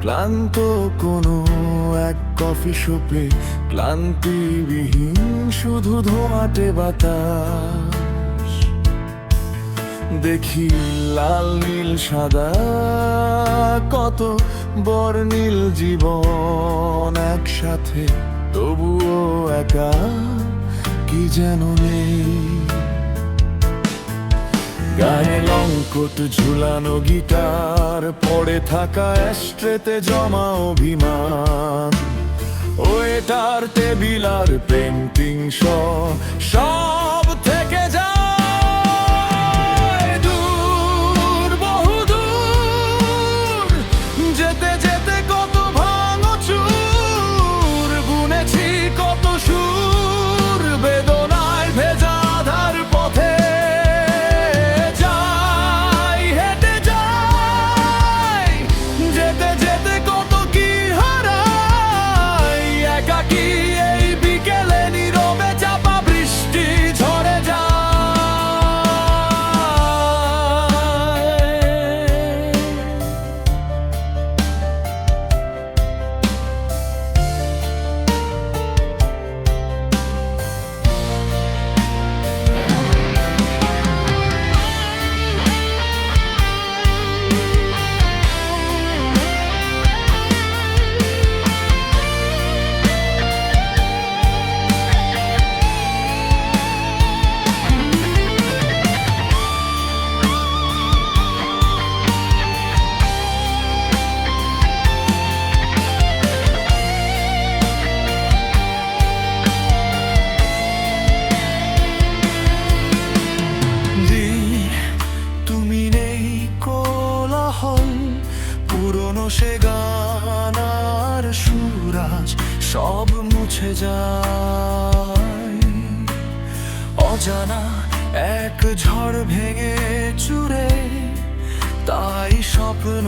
ক্লান্ত কোনো এক কফি শপে, ক্লান্তিবিহীন শুধু ধোঁয়াটে বাতাস। দেখি লাল নীল, সাদা, কত বর্ণিল জীবন একসাথে, তবুও একা, কি যেন নেই। গায়ে ঝুলানো গিটার, পড়ে থাকা অ্যাস্ট্রেতে জমা অভিমান। ও এটার টেবিল আর পেন্টিং সব থেকে দূর যেতে যেতে কত সে গান আর সুরাজ সব মুছে যায়। অজানা এক ঝড় ভেঙে চুরে তাই স্বপ্ন